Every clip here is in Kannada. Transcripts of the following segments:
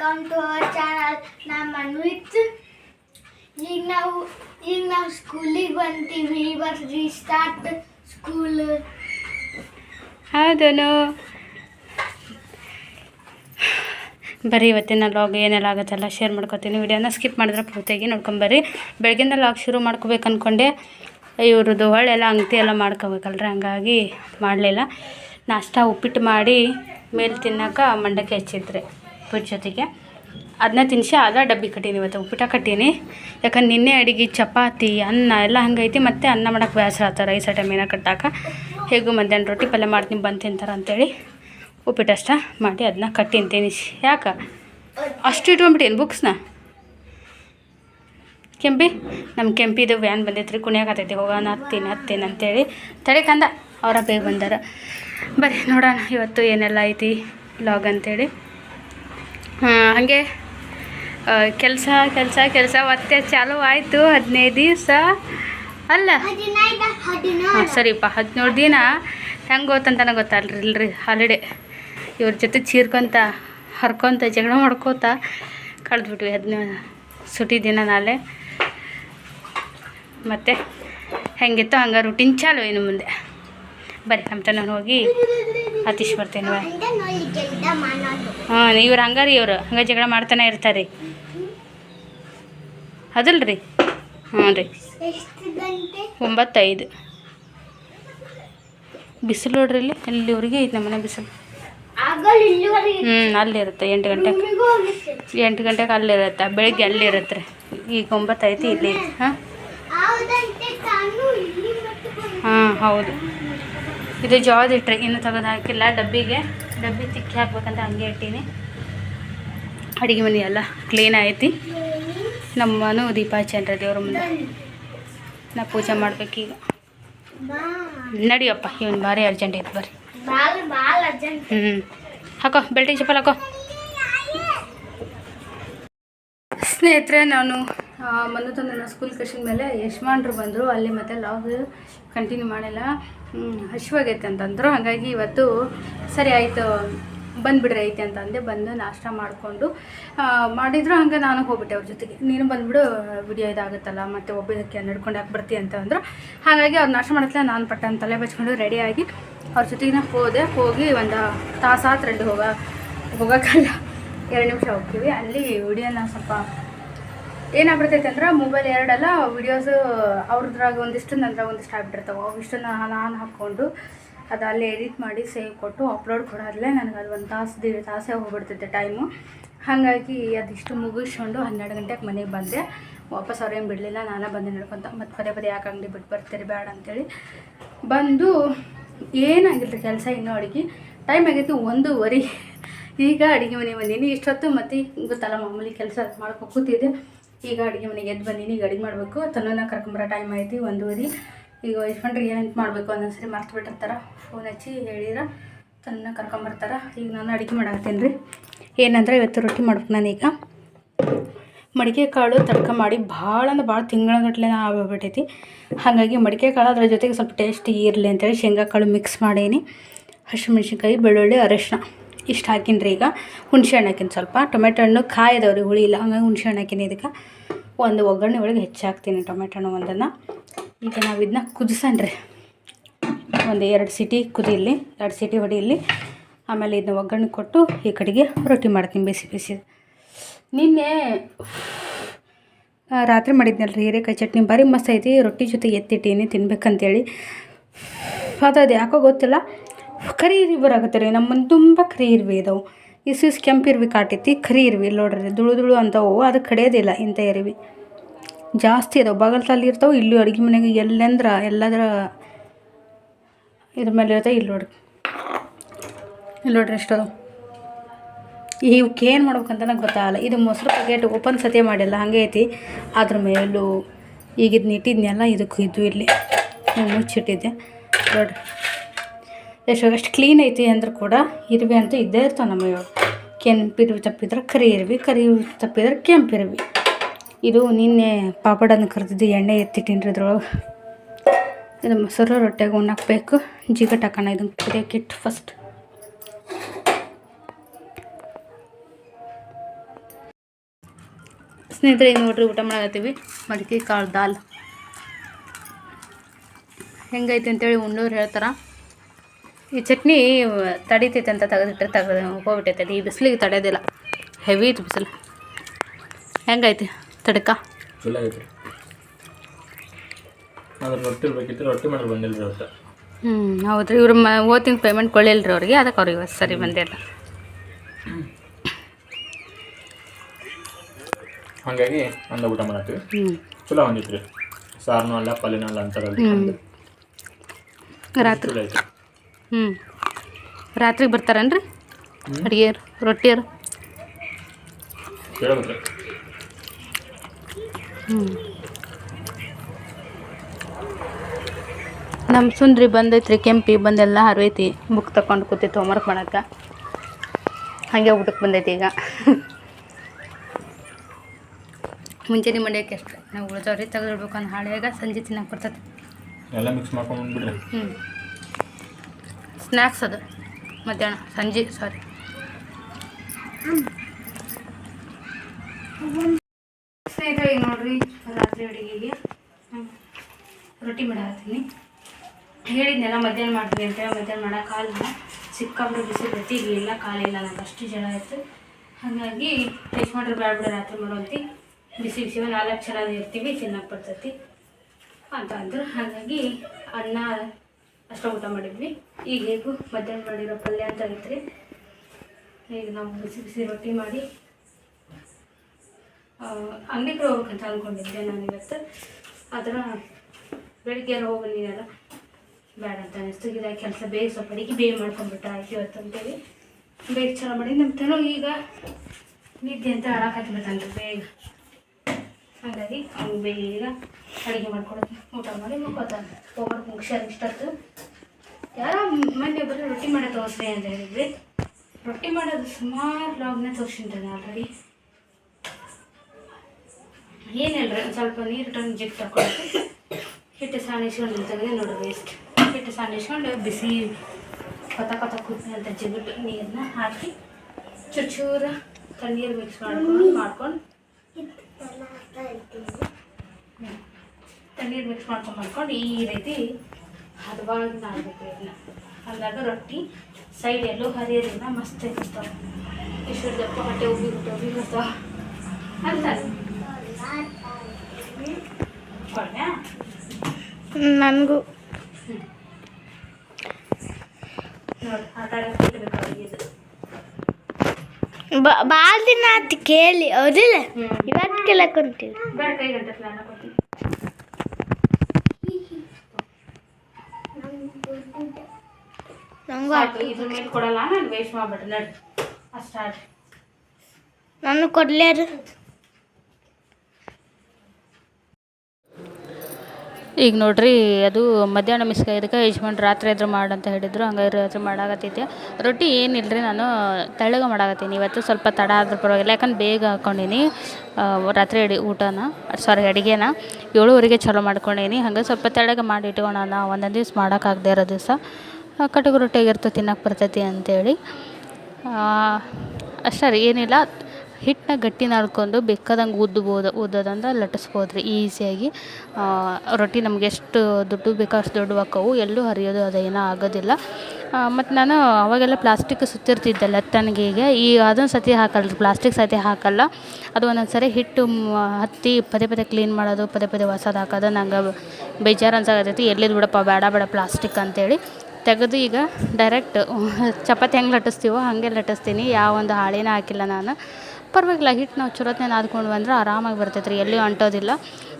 ವೆಲ್ಕಮ್ ಟು ಅವರ್ ಚಾನಲ್ ನಮ್ಮ ಅನ್ವಿತ್ ಈಗ ನಾವು ಈಗ ನಾವು ಸ್ಕೂಲಿಗೆ ಬಂತೀವಿ. ಇವತ್ತು ರೀಸ್ಟಾರ್ಟ್ ಸ್ಕೂಲ್ ಹೌದನು. ಬರೀ ಇವತ್ತಿನ ಲಾಗ್ ಏನೆಲ್ಲ ಆಗುತ್ತಲ್ಲ ಶೇರ್ ಮಾಡ್ಕೊತೀನಿ. ವಿಡಿಯೋನ ಸ್ಕಿಪ್ ಮಾಡಿದ್ರೆ ಪೂರ್ತಿಯಾಗಿ ನೋಡ್ಕೊಂಬರ್ರಿ. ಬೆಳಗಿಂದ ಲಾಗ್ ಶುರು ಮಾಡ್ಕೋಬೇಕು ಅಂದ್ಕೊಂಡೆ ಇವ್ರದ್ದು ಎಲ್ಲ ಅಂಗತಿ ಎಲ್ಲ ಮಾಡ್ಕೋಬೇಕಲ್ರಿ, ಹಂಗಾಗಿ ಮಾಡಲಿಲ್ಲ. ನಾಷ್ಟ ಉಪ್ಪಿಟ್ಟು ಮಾಡಿ, ಮೇಲೆ ತಿನ್ನೋಕೆ ಮಂಡಕ್ಕಿ ಹಚ್ಚಿದ್ರಿ. ಉಪ್ಪಿಟ್ಟು ಜೊತೆಗೆ. ಅದನ್ನ ತಿನ್ಸಿ ಅದ ಡಬ್ಬಿ ಕಟ್ಟೀನಿ ಇವತ್ತು, ಉಪ್ಪಿಟ್ಟ ಕಟ್ಟೀನಿ. ಯಾಕಂದ್ರೆ ನಿನ್ನೆ ಅಡಿಗೆ, ಚಪಾತಿ, ಅನ್ನ ಎಲ್ಲ ಹಂಗೈತಿ, ಮತ್ತು ಅನ್ನ ಮಾಡೋಕೆ ಬೇಸರ ಆತ ರೈಸ್ ಐಟಮ್ ಏನ ಕಟ್ಟಾಕ. ಹೇಗೂ ಮಧ್ಯಾಹ್ನ ರೊಟ್ಟಿ ಪಲ್ಯ ಮಾಡ್ತೀನಿ ಬಂದು ತಿಂತಾರೆ ಅಂತೇಳಿ ಉಪ್ಪಿಟ್ಟಷ್ಟ ಮಾಡಿ ಅದನ್ನ ಕಟ್ಟೀನಿ ತಿನ್ನಿಸಿ ಯಾಕೆ? ಅಷ್ಟು ಇಟ್ಕೊಂಡ್ಬಿಟ್ಟೇನು ಬುಕ್ಸ್ನ ಕೆಂಪಿ? ನಮ್ಮ ಕೆಂಪಿದು ವ್ಯಾನ್ ಬಂದೈತ್ರಿ ಕುಣಿಯಾಕತ್ತೈತಿ ಹೋಗೋಣ, ಹತ್ತೀನಿ ಹತ್ತೀನಿ ಅಂತೇಳಿ. ತಡೆ ಕಂದ, ಅವರ ಬೇಗ ಬಂದಾರ. ಬರೀ ನೋಡೋಣ ಇವತ್ತು ಏನೆಲ್ಲ ಐತಿ ಲಾಗ್ ಅಂತೇಳಿ. ಹಾಗೆ. ಕೆಲಸ ಕೆಲಸ ಕೆಲಸ. ಮತ್ತೆ ಚಾಲು ಆಯಿತು ಹದಿನೈದು ದಿವಸ. ಅಲ್ಲ. ಹಾಂ, ಸರಿಪ್ಪ. ಹದಿನೇಳು ದಿನ. ಹೆಂಗೆ ಗೊತ್ತಂತನ ಗೊತ್ತಲ್ರಿ ಹಾಲಿಡೇ ಇವ್ರ ಜೊತೆ ಚೀರ್ಕೊತ, ಹರ್ಕೊತ, ಜಗಳ ಮಾಡ್ಕೋತ ಕಳೆದ್ಬಿಟ್ವಿ ಹದಿನೇಳು ಸುಟಿ ದಿನ ನಾಳೆ. ಮತ್ತು ಹೆಂಗಿತ್ತು ಹಂಗೆ ರುಟೀನ್ ಚಾಲು ಇನ್ನು ಮುಂದೆ. ಬರ್ರಿ, ನಮ್ಮ ಹೋಗಿ ಅತಿಶ್ ಬರ್ತೇನೆ. ಹಾಂ, ಇವ್ರು ಹಂಗಾರಿ ಇವರು. ಹಂಗೆ ಜಗಳ ಮಾಡ್ತಾನೆ ಇರ್ತಾರೆ. ಅದಲ್ಲ ರೀ ಹ್ಞೂ ರೀ. ಒಂಬತ್ತೈದು. ಬಿಸಿಲು ನೋಡ್ರಿ ಇಲ್ಲಿ. ಎಲ್ಲಿವರೆಗೆ ಐತೆ ನಮ್ಮನೆ ಬಿಸಿಲು. ಇಲ್ಲಿವರೆಗೆ ಹ್ಞೂ ಅಲ್ಲಿರುತ್ತೆ ಎಂಟು ಗಂಟೆಗೆ. ಎಂಟು ಗಂಟೆಗೆ ಅಲ್ಲಿರುತ್ತೆ ಬೆಳಿಗ್ಗೆ ಅಲ್ಲಿರುತ್ತೆ ರೀ ಈಗ ಒಂಬತ್ತೈತಿ ಇಲ್ಲಿ. ಹಾಂ? ಹಾಂ, ಹೌದು. ಇದು ಜೋಳದ ಇಟ್ರಿ. ಇನ್ನೂ ತೆಗೆದು ಹಾಕಿಲ್ಲ ಡಬ್ಬಿಗೆ. ಡಬ್ಬಿ ತಿಕ್ಕಿ ಹಾಕ್ಬೇಕಂತ ಹಂಗೆ ಇಟ್ಟೀನಿ. ಅಡುಗೆ ಮನೆ ಎಲ್ಲ ಕ್ಲೀನ್ ಐತಿ ನಮ್ಮನು ದೀಪಾಚಂದ್ರ ಹಚ್ಚನ್ರಿ ದೇವ್ರ ಮುಂದೆ. ನಾ ಪೂಜೆ ಮಾಡ್ಬೇಕೀಗ. ಈಗ ನಡಿಯಪ್ಪ ಇವನು ಭಾರಿ ಅರ್ಜೆಂಟ್ ಐತೆ ಬರ್ರಿ. ಹ್ಞೂ ಹಾಕೋ ಬೆಲ್ಟಿಂಗ್ ಚಪ್ಪಲ್ ಹಾಕೋ. ಸ್ನೇಹಿತರೆ ನಾನು ಮನ್ನೊಂದು ನನ್ನ ಸ್ಕೂಲ್ ಕಳಿಸಿದ ಮೇಲೆ ಯಶಮಾನ್ರು ಬಂದರು. ಅಲ್ಲಿ ಮತ್ತೆ ಲಾಗ್ ಕಂಟಿನ್ಯೂ ಮಾಡಿಲ್ಲ. ಹಶ್ವಾಗೈತೆ ಅಂತಂದರು. ಹಾಗಾಗಿ ಇವತ್ತು ಸರಿ ಆಯಿತು, ಬಂದುಬಿಡ್ರಿ ಐತೆ ಅಂತ ಅಂದೆ ಬಂದು ನಾಷ್ಟ ಮಾಡಿಕೊಂಡು ಮಾಡಿದ್ರು, ಹಂಗೆ ನಾನು ಹೋಗ್ಬಿಟ್ಟೆ ಅವ್ರ ಜೊತೆಗೆ. ನೀನು ಬಂದುಬಿಡು, ವಿಡಿಯೋ ಇದಾಗುತ್ತಲ್ಲ, ಮತ್ತು ಒಬ್ಬಕ್ಕೆ ನಡ್ಕೊಂಡು ಯಾಕೆ ಬರ್ತೀಯ ಅಂತ ಹಾಗಾಗಿ ಅವ್ರು ನಾಷ್ಟ ಮಾಡ್ತಲೆ ನಾನು ಪಟ್ಟನ ತಲೆ ಬಚ್ಕೊಂಡು ರೆಡಿಯಾಗಿ ಅವ್ರ ಜೊತೆಗೆ ಹೋದೆ. ಹೋಗಿ ಒಂದು ತಾಸಾತ್, ರೆಡಿ ಹೋಗ ಹೋಗೋಕ್ಕಲ್ಲ ಎರಡು ನಿಮಿಷ ಹೋಗ್ತೀವಿ. ಅಲ್ಲಿ ವಿಡಿಯೋನ ಸ್ವಲ್ಪ ಏನಾಗ್ಬಿಡ್ತೈತೆ ಅಂದ್ರೆ ಮೊಬೈಲ್ ಎರಡಲ್ಲ ವಿಡಿಯೋಸ್ ಅವ್ರದ್ರಾಗ ಒಂದಿಷ್ಟು ನಂದ್ರಾಗ ಒಂದಿಷ್ಟು ಆಗ್ಬಿಟ್ಟಿರ್ತಾವೆ. ಅವಿಷ್ಟು ನಾನು ಹಾಕ್ಕೊಂಡು ಅದು ಅಲ್ಲಿ ಎಡಿಟ್ ಮಾಡಿ ಸೇವ್ ಕೊಟ್ಟು ಅಪ್ಲೋಡ್ ಕೊಡೋದ್ಲೇ ನನಗೆ ಅದು ಒಂದು ತಾಸು ದೀಡ್ ತಾಸೇ ಹೋಗ್ಬಿಡ್ತೈತೆ ಟೈಮು ಹಾಗಾಗಿ ಅದಿಷ್ಟು ಮುಗಿಸ್ಕೊಂಡು ಹನ್ನೆರಡು ಗಂಟೆಗೆ ಮನೆಗೆ ಬಂದೆ. ವಾಪಸ್ ಅವ್ರೇನು ಬಿಡಲಿಲ್ಲ, ನಾನೇ ಬಂದೆ ನಡ್ಕೊಂತ. ಮತ್ತು ಪದೇ ಪದೇ ಯಾಕೆ ಅಂಗಡಿ ಬಿಟ್ಟು ಬರ್ತೀರಿ ಬೇಡ ಅಂತೇಳಿ ಬಂದು ಏನಾಗಿಲ್ಲ ಕೆಲಸ ಇನ್ನೂ ಅಡುಗೆ? ಟೈಮ್ ಆಗೈತಿ ಒಂದೂವರೆ. ಈಗ ಅಡುಗೆ ಮನೆ ಬಂದೀನಿ. ಇಷ್ಟೊತ್ತು ಮತ್ತು ಗೊತ್ತಲ್ಲ, ಮಾಮೂಲಿ ಕೆಲಸ ಮಾಡ್ಕೊ ಕೂತಿದ್ದೆ. ಈಗ ಅಡುಗೆ ಮನೆಗೆ ಎದ್ದು ಬಂದೀನಿ, ಈಗ ಅಡುಗೆ ಮಾಡಬೇಕು. ತನ್ನ ಕರ್ಕೊಂಬರೋ ಟೈಮ್ ಐತಿ ಒಂದೂವರೆ. ಈಗ ಯಜಮಾನ್ರಿಗೆ ಏನಂತ ಮಾಡಬೇಕು ಒಂದೊಂದ್ಸರಿ ಮರ್ತು ಬಿಟ್ಟಿರ್ತಾರೆ. ಫೋನ್ ಹಚ್ಚಿ ಹೇಳಿದ್ರೆ ತನ್ನ ಕರ್ಕೊಂಬರ್ತಾರೆ. ಈಗ ನಾನು ಅಡುಗೆ ಮಾಡಾಕ್ತೀನಿ ರೀ. ಏನಂದ್ರೆ ಇವತ್ತು ರೊಟ್ಟಿ ಮಾಡ್ಬೇಕು ನಾನೀಗ ಮಡಿಕೆ ಕಾಳು ತಡ್ಕ ಮಾಡಿ, ಭಾಳ ಅಂದ್ರೆ ಭಾಳ ತಿಂಗಳಗಟ್ಲೆ ಆಗ್ಬಿಟ್ಟೈತಿ. ಹಾಗಾಗಿ ಮಡಿಕೆ ಕಾಳು ಅದ್ರ ಜೊತೆಗೆ ಸ್ವಲ್ಪ ಟೇಸ್ಟಿ ಇರಲಿ ಅಂತೇಳಿ ಶೇಂಗಾ ಕಾಳು ಮಿಕ್ಸ್ ಮಾಡೀನಿ. ಹಸಿಮೆಣ್ಸಿನ್ಕಾಯಿ, ಬೆಳ್ಳುಳ್ಳಿ ಅರಶಿನ ಇಷ್ಟು ಹಾಕಿನಿ ರೀ ಈಗ. ಹುಣ್ಸೆ ಹಣ್ಣು ಹಾಕಿನಿ ಸ್ವಲ್ಪ. ಟೊಮೆಟೊ ಹಣ್ಣು ಕಾಯ್ದವ್ರಿ, ಹುಳಿ ಇಲ್ಲ. ಹಂಗಾಗಿ ಹುಣ್ಸೆ ಹಣ್ಣು ಹಾಕಿನಿ ಇದಕ್ಕೆ. ಒಂದು ಒಗ್ಗರಣೆ ಒಳಗೆ ಹೆಚ್ಚಾಕ್ತೀನಿ ಟೊಮೆಟೊ ಹಣ್ಣು ಒಂದನ್ನು. ಈಗ ನಾವು ಇದನ್ನ ಕುದಿಸೋಣ ರೀ ಒಂದು ಎರಡು ಸಿಟಿ ಕುದಿಲಿ, ಎರಡು ಸಿಟಿ ಹೊಡಿಲಿ. ಆಮೇಲೆ ಇದನ್ನ ಒಗ್ಗರಣೆ ಕೊಟ್ಟು ಈ ಕಡೆಗೆ ರೊಟ್ಟಿ ಮಾಡ್ತೀನಿ ಬಿಸಿ ಬಿಸಿ. ನಿನ್ನೆ ರಾತ್ರಿ ಮಾಡಿದ್ನಲ್ಲ ರೀ ಹೀರೆಕಾಯಿ ಚಟ್ನಿ. ಭಾರಿ ಮಸ್ತ್ ಐತಿ. ರೊಟ್ಟಿ ಜೊತೆ ಎತ್ತಿಟ್ಟೀನಿ, ತಿನ್ಬೇಕಂತೇಳಿ. ಅದು ಅದು ಯಾಕೋ ಗೊತ್ತಿಲ್ಲ. ಕರಿ ಇರ್ವಿ ಬರಾಕತ್ತೆ ರೀ ನಮ್ಮನ್ನು ಮನೆ ತುಂಬ ಕರಿ ಇರ್ವಿ ಇದಾವೆ. ಇಸ್ ಇಸ್ ಕೆಂಪು ಇರ್ವಿ ಕಾಟೈತಿ ಕರಿ ಇರ್ವಿ ನೋಡ್ರಿ, ದುಳು ದುಳು ಅಂತವು, ಅದು ಕಡಿಯೋದಿಲ್ಲ ಇಂಥ ಇರ್ವಿ ಜಾಸ್ತಿ ಇದಾವೆ ಬಗಲ್ತಲ್ಲಿ ಇರ್ತಾವೆ, ಇಲ್ಲೂ ಅಡುಗೆ ಮನೆಗೆ ಎಲ್ಲೆಂದ್ರೆ, ಎಲ್ಲದರ ಇದ್ರ ಮೇಲೆ ಇರ್ತಾವೆ ಇಲ್ಲಿ ನೋಡ್ರಿ ಇಲ್ಲಿ ನೋಡ್ರಿ ಎಷ್ಟದಾವೆ ಇವಕ್ಕೆ ಏನು ಮಾಡ್ಬೇಕಂತ ನಂಗೆ ಗೊತ್ತಾಗಲ್ಲ. ಇದು ಮೊಸರು ಪ್ಯಾಕೆಟ್ ಓಪನ್ ಸತಿ ಮಾಡಿಲ್ಲ, ಹಾಗೆ ಐತಿ. ಅದ್ರ ಮೇಲೂ ಈಗ ಇದನ್ನ ಇಟ್ಟಿದ್ನೆಲ್ಲ ಇದಕ್ಕೆ ಇದ್ದು ಇಲ್ಲಿ. ಮುಚ್ಚಿಟ್ಟಿದ್ದೆ. ನೋಡ್ರಿ. ಎಷ್ಟು ಎಷ್ಟು ಕ್ಲೀನ್ ಐತಿ ಅಂದ್ರೆ ಕೂಡ ಇರ್ವಿ ಅಂತ ಇದ್ದೇ ಇರ್ತವೆ ನಮಗೆ ಇವಾಗ ಕೆಂಪು ತಪ್ಪಿದ್ರೆ ಕರಿ ಇರ್ವಿ, ಕರಿ ತಪ್ಪಿದ್ರೆ ಕೆಂಪು ಇರ್ವಿ. ಇದು ನಿನ್ನೆ ಪಾಪಡನ್ನು ಕರೆದಿದ್ದು ಎಣ್ಣೆ ಎತ್ತಿಟ್ಟಿನ್ರಿ ಇದ್ರೊಳಗೆ ಇದು ಮೊಸರು ರೊಟ್ಟೆಗೆ ಉಣ್ಣಾಕ್ಬೇಕು. ಜಿಗಟ್ ಹಾಕೋಣ, ಇದನ್ನು ಕುದಿಯೋಕ್ಕಿಟ್ಟು ಫಸ್ಟ್ ಸ್ನೇಹಿತರೆ ಏನು ನೋಡ್ರಿ ಊಟ ಮಾಡಕತ್ತೀವಿ. ಮಡಿಕೆ ಕಾಳು ದಾಲ್. ಹೆಂಗೈತೆ ಅಂತೇಳಿ ಉಣ್ಣೋರು ಹೇಳ್ತಾರೆ? ಈ ಚಟ್ನಿ ತಡಿತೈತೆ ಅಂತ ತೆಗೆದಿಟ್ರೆ ತೆಗೆದು ಹೋಗ್ಬಿಟ್ಟೈತೆ. ಈ ಬಿಸಿಲಿಗೆ ತಡೆಯೋದಿಲ್ಲ. ಹೆವಿ ಐತೆ ಬಿಸಿಲು. ಹೆಂಗೈತೆ? ತಡಕ. ಚಲೋ ಹೌದು ಅದ್ರ ರೊಟ್ಟಿ ಬೇಕಿತ್ತು ರೊಟ್ಟಿ ಮಾಡಿ ಬಂದಿಲ್ಲ ರೀ ಹ್ಞೂ ಇವ್ರು ಮ ಓದ್ತಿನ ಪೇಮೆಂಟ್ ಕೊಡಲಿಲ್ಲ ರೀ ಅವ್ರಿಗೆ. ಅದಕ್ಕೆ ಅವ್ರಿಗೆ ಇವತ್ತು ಸರಿ ಬಂದಿಲ್ಲ. ಹಾಗಾಗಿ ಅಂದ ಊಟ ಮಾಡತ್ತೀವಿ. ಹ್ಞೂ ಚಲೋ ಬಂದಿತ್ತು ರೀ ಸಾರ್ನೂ ಅಲ್ಲ ಪಲ್ಯನೂ ಅಲ್ಲ ಅಂತಾರಲ್ಲ ರಾತ್ರಿ. ಐತಿ. ಹ್ಞೂ ರಾತ್ರಿಗೆ ಬರ್ತಾರೇನ್ರಿ? ಅಡುಗೆಯರು ರೊಟ್ಟಿಯರು? ಹ್ಞೂ ನಮ್ಮ ಸುಂದ್ರಿ ಬಂದೈತ್ರಿ ಕೆಂಪಿ ಬಂದೆಲ್ಲ ಹರಿವೈತಿ ಬುಕ್ ತಗೊಂಡು ಕೂತೈತಿ ಹೋಮ್ವರ್ಕ್ ಮಾಡಕ್ಕೆ. ಹಾಗೆ ಊಟಕ್ಕೆ ಬಂದೈತಿ ಈಗ. ಮುಂಜಾನೆ ಮಂಡ್ಯಕ್ಕೆ ಎಷ್ಟು ನಾವು ಉಳಿದವ್ರಿ ತೆಗೆದಿಡ್ಬೇಕು ಅನ್ನೋ ಹಾಳೆಯಾಗ ಸಂಜೆ ತಿನ್ನಕ್ಕೆ ಬರ್ತೈತಿ. ಎಲ್ಲ ಮಿಕ್ಸ್ ಮಾಡ್ಕೊಂಡು ಹ್ಞೂ ಸ್ನ್ಯಾಕ್ಸ್ ಅದು. ಮಧ್ಯಾಹ್ನ, ಸಂಜೆ ಸಾರಿ ಸ್ನೇಹಿತರೆ, ಈಗ ನೋಡ್ರಿ, ರಾತ್ರಿ ಅಡುಗೆಗೆ ರೊಟ್ಟಿ ಮಾಡಾತೀನಿ ಹೇಳಿದ್ನೆಲ್ಲ, ಮಧ್ಯಾಹ್ನ ಮಾಡ್ತೀನಿ ಅಂತೇಳಿ ಮಧ್ಯಾಹ್ನ ಮಾಡೋಕ್ಕಾಗಲ್ಲ ಸಿಕ್ಕಾಬಿಟ್ಟು ಬಿಸಿ, ರೊಟ್ಟಿ ಇಲ್ಲ ಕಾಲಿಲ್ಲ ನಂಗೆ ಅಷ್ಟು ಜನ ಆಯಿತು. ಹಾಗಾಗಿ ಟೇಸ್ಟ್ ಮಾಡ್ರೆ ಬೇಡ ರಾತ್ರಿ ಮಾಡೋಂತಿ ಬಿಸಿ ಬಿಸಿ ನಾಲ್ಕು ಚೆನ್ನಾಗಿ ಇರ್ತೀವಿ ತಿನ್ನಕ್ಕೆ ಬರ್ತತಿ. ಅಂತ ಅಂದರು. ಹಾಗಾಗಿ ಅನ್ನ ಅಷ್ಟ ಊಟ ಮಾಡಿದ್ವಿ. ಈಗ ಹೇಗೂ ಮಧ್ಯಾಹ್ನ ಮಾಡಿರೋ ಪಲ್ಯ ಅಂತ ಐತ್ರಿ ಈಗ ನಾವು ಬಿಸಿ ಬಿಸಿ ರೊಟ್ಟಿ ಮಾಡಿ ಅಂಗಡಿಗೆ ಹೋಗ್ಬೇಕಂತ ಅಂದ್ಕೊಂಡಿದ್ದೆ ನಾನು ಇವತ್ತು. ಅದರ ಬೆಳಿಗ್ಗೆ ಹೋಗಿ ನೀನೆಲ್ಲ ಬೇಡ ಅಂತ ಅನಿಸ್ತು. ಕೆಲಸ ಬೇಗ ಸ್ವಲ್ಪ ಅಡಿಗೆ ಬೇಗ ಮಾಡ್ಕೊಂಡ್ಬಿಟ್ರೆ ಆಯ್ತು ಇವತ್ತು ಅಂತೇಳಿ. ಬೇಗ ಚಲೋ ಮಾಡಿ ನಮ್ಮ ತನೋ ಈಗ ನಿದ್ದೆ ಅಂತ ಆಡಕತ್ಬಿಟ್ಟಂತ ಬೇಗ. ಹಾಗಾಗಿ ಅವ್ನು ಬೇಗ ಅಡುಗೆ ಮಾಡ್ಕೊಡೋದು ಊಟ ಮಾಡಿ ಮುಕ್ಕೋತಾನೆ ಹೋಗ್ಬಾರ್ದು ಮುಗಿಸ್ಯಾರ ಇಷ್ಟತ್ತು. ಯಾರೋ ಮೊನ್ನೆ ಬರೀ ರೊಟ್ಟಿ ಮಾಡೋ ತೋರಿಸ್ರಿ ಅಂತ ಹೇಳಿದ್ರಿ ರೊಟ್ಟಿ ಮಾಡೋದು ಸುಮಾರು ಲಾಗ್ನ ತೋರಿಸಿದ್ದಾನೆ ಆಲ್ರೆಡಿ ಏನಿಲ್ಲ ಸ್ವಲ್ಪ ನೀರು ಟನ್ ಜಿಗ್ ತಗೊಳ್ಳಿ ಹಿಟ್ಟು ಸಾಣಿಸ್ಕೊಂಡು ತೆಗೆದು ನೋಡಿ ವೇಸ್ಟ್ ಹಿಟ್ಟು ಸಾಣಿಸ್ಕೊಂಡು ಬಿಸಿ ಕೊತ ಕೊತ ಅಂತ ಜಿಗಿಟ್ಟು ನೀರನ್ನ ಹಾಕಿ ಚೂರು ಚೂರು ತಣ್ಣೀರು ಮಿಕ್ಸ್ ಮಾಡ್ಕೊಂಡು ಮಾಡ್ಕೊಂಡು ತಣ್ಣೀರು ಮಿಕ್ಸ್ ಮಾಡ್ಕೊಂಡು ಮಾಡ್ಕೊಂಡು ಈ ರೀತಿ ಹದವಾಗಿ ಮಾಡಬೇಕು ಇದನ್ನ. ಅಂದಾಗ ರೊಟ್ಟಿ ಸೈಡ್ ಎಲ್ಲೂ ಹರಿಯೋದ್ರಿಂದ ಮಸ್ತ್ ಇರ್ತಾವೆ ಇಷ್ಟು ದಪ್ಪ ಹೊಟ್ಟೆ ಉಬ್ಬಿ ಬಿಟ್ಟು ಉಬ್ಬಿ ಬರ್ತಾವ ಅಂತ ನನಗೂ. ಭಾಳ ದಿನ ಆತು ಕೇಳಿ ಹೌದಿಲ್ಲ? ಇವತ್ತು ಕೇಳಕೊಂತೀವಿ ಬೇಡ ಕೈ ಗಂಟೆ ಪ್ಲಾನ್ ಕೊಡ್ತೀನಿ ನಂಗೂ ಸಾಕು ಇದ್ರ ಮೇಲೆ ಕೊಡಲ್ಲ ನಾನು ವೇಸ್ಟ್ ಮಾಡ್ಬಿಟ್ರೆ ನಡಿ ಅಷ್ಟಾದ್ರೆ ನಾನು ಕೊಡ್ಲೇರು ಈಗ ನೋಡ್ರಿ ಅದು ಮಧ್ಯಾಹ್ನ ಮಿಸ್ ಇದಕ್ಕೆ ಯಜಮಾನ್ರು ರಾತ್ರಿ ಎದ್ರು ಮಾಡು ಅಂತ ಹೇಳಿದ್ರು, ಹಂಗಾಗಿ ರಾತ್ರಿ ಮಾಡಾಕತ್ತೈತೆ. ರೊಟ್ಟಿ ಏನಿಲ್ಲ ರೀ ನಾನು ತೆಳ್ಳಗೆ ಮಾಡಾಕತ್ತೀನಿ. ಇವತ್ತು ಸ್ವಲ್ಪ ತಡ ಆದ್ರೂ ಪರವಾಗಿಲ್ಲ, ಯಾಕಂದ್ರೆ ಬೇಗ ಹಾಕ್ಕೊಂಡೀನಿ ರಾತ್ರಿ ಅಡಿ, ಊಟನ ಸಾರಿ ಅಡುಗೆನ ಏಳುವರೆಗೆ ಚಲೋ ಮಾಡ್ಕೊಂಡೀನಿ. ಹಂಗೆ ಸ್ವಲ್ಪ ತೆಳ್ಳಗೆ ಮಾಡಿ ಇಟ್ಕೊಳೋಣ, ಒಂದೊಂದು ದಿವ್ಸ ಮಾಡೋಕ್ಕಾಗದೇ ಇರೋ ದಿವಸ ರೊಟ್ಟಿ ರೊಟ್ಟಿಯಾಗಿರ್ತದೆ ತಿನ್ನಕ್ಕೆ ಬರ್ತೈತಿ ಅಂತೇಳಿ. ಅಷ್ಟೇ ರೀ, ಏನಿಲ್ಲ. ಹಿಟ್ಟನ್ನ ಗಟ್ಟಿ ನಾದ್ಕೊಂಡು ಬೇಕಾದಂಗೆ ಉದ್ದೋದಂದ್ರೆ ಲಟ್ಟಿಸ್ಬೋದು ರೀ ಈಸಿಯಾಗಿ. ರೊಟ್ಟಿ ನಮ್ಗೆ ಎಷ್ಟು ದುಡ್ಡು ಬೇಕೋ ಅಷ್ಟು ದೊಡ್ಡ ಆಕ್ಕವು ಎಲ್ಲೂ ಹರಿಯೋದು ಅದೇನೂ ಆಗೋದಿಲ್ಲ. ಮತ್ತು ನಾನು ಅವಾಗೆಲ್ಲ ಪ್ಲಾಸ್ಟಿಕ್ ಸುತ್ತಿರ್ತಿದ್ದೆ ತನಗೀಗ ಈಗ ಅದೊಂದು ಸತಿ ಹಾಕಲ್ಲ ಪ್ಲಾಸ್ಟಿಕ್ ಸತಿ ಹಾಕಲ್ಲ. ಅದು ಒಂದೊಂದು ಸರಿ ಹಿಟ್ಟು ಹತ್ತಿ ಪದೇ ಪದೇ ಕ್ಲೀನ್ ಮಾಡೋದು, ಪದೇ ಪದೇ ಹೊಸದು ಹಾಕೋದು, ನಂಗೆ ಬೇಜಾರು ಅನ್ಸಾಕತ್ತೈತಿ ಎಲ್ಲಿದ್ದು ಬಿಡಪ್ಪ ಬೇಡ ಬೇಡ ಪ್ಲಾಸ್ಟಿಕ್ ಅಂತೇಳಿ. ತೆಗೆದು ಈಗ ಡೈರೆಕ್ಟ್ ಚಪಾತಿ ಹೆಂಗೆ ಲಟ್ಟಿಸ್ತೀವೋ ಹಾಗೆ ಲಟ್ಟಿಸ್ತೀನಿ ಯಾವ ಒಂದು ಹಾಳೆನ ಹಾಕಿಲ್ಲ ನಾನು. ಪರವಾಗಿಲ್ಲ ಹಿಟ್ಟು ನಾವು ಚುರತ್ನೆ ನಾದ್ಕೊಂಡು ಬಂದ್ರೆ ಆರಾಮಾಗಿ ಬರ್ತೈತೆ ರೀ ಎಲ್ಲಿಯೂ ಅಂಟೋದಿಲ್ಲ.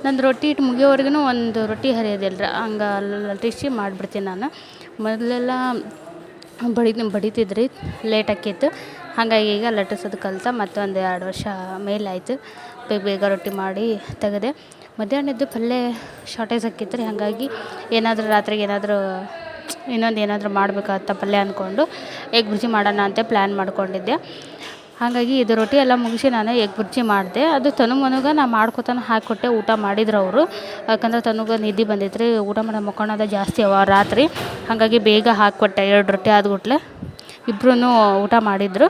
ನಂದು ರೊಟ್ಟಿ ಹಿಟ್ಟು ಮುಗಿಯೋವರೆಗೂ ಒಂದು ರೊಟ್ಟಿ ಹರಿಯೋದಿಲ್ಲ ರೀ ಹಂಗೆ ಲಟ್ಟಿಸಿ ಮಾಡಿಬಿಡ್ತೀನಿ ನಾನು. ಮೊದಲೆಲ್ಲ ಬಡಿ ಬಡಿತಿದ್ರಿ ಲೇಟ್ ಆಕಿತ್ತು ಹಾಗಾಗಿ ಈಗ ಲಟ್ಟಿಸೋದು ಕಲ್ತ ಮತ್ತೊಂದು ಎರಡು ವರ್ಷ ಮೇಲಾಯಿತು, ಬೇಗ ಬೇಗ ರೊಟ್ಟಿ ಮಾಡಿ ತೆಗೆದೆ. ಮಧ್ಯಾಹ್ನದ್ದು ಪಲ್ಯ ಶಾರ್ಟೇಜ್ ಆಕಿತ್ತು ರೀ ಹಾಗಾಗಿ ಏನಾದರೂ ರಾತ್ರಿಗೆ ಏನಾದರೂ ಇನ್ನೊಂದು ಏನಾದರೂ ಮಾಡಬೇಕಾಗತ್ತ ಪಲ್ಯ ಅಂದ್ಕೊಂಡು ಎಗ್ ಬುಜಿ ಮಾಡೋಣ ಅಂತ ಪ್ಲ್ಯಾನ್ ಮಾಡ್ಕೊಂಡಿದ್ದೆ. ಹಾಗಾಗಿ ಇದು ರೊಟ್ಟಿ ಎಲ್ಲ ಮುಗಿಸಿ ನಾನು ಎಗ್ ಬುರ್ಜಿ ಮಾಡಿದೆ. ಅದು ತನು ಮನುಗ ನಾ ಮಾಡ್ಕೊತಾನೆ ಹಾಕಿಕೊಟ್ಟೆ ಊಟ ಮಾಡಿದ್ರು ಅವರು. ಯಾಕಂದ್ರೆ ತನುಗೆ ನಿದ್ದೆ ಬಂದಿತ್ತು ರೀ ಊಟ ಮಾಡೋ ಮಕ್ಕೊಳೋದ ಜಾಸ್ತಿ ಅವ ರಾತ್ರಿ. ಹಾಗಾಗಿ ಬೇಗ ಹಾಕಿಕೊಟ್ಟೆ ಎರಡು ರೊಟ್ಟಿ ಆದ್ಗುಟ್ಲೆ ಇಬ್ಬರೂ ಊಟ ಮಾಡಿದರು.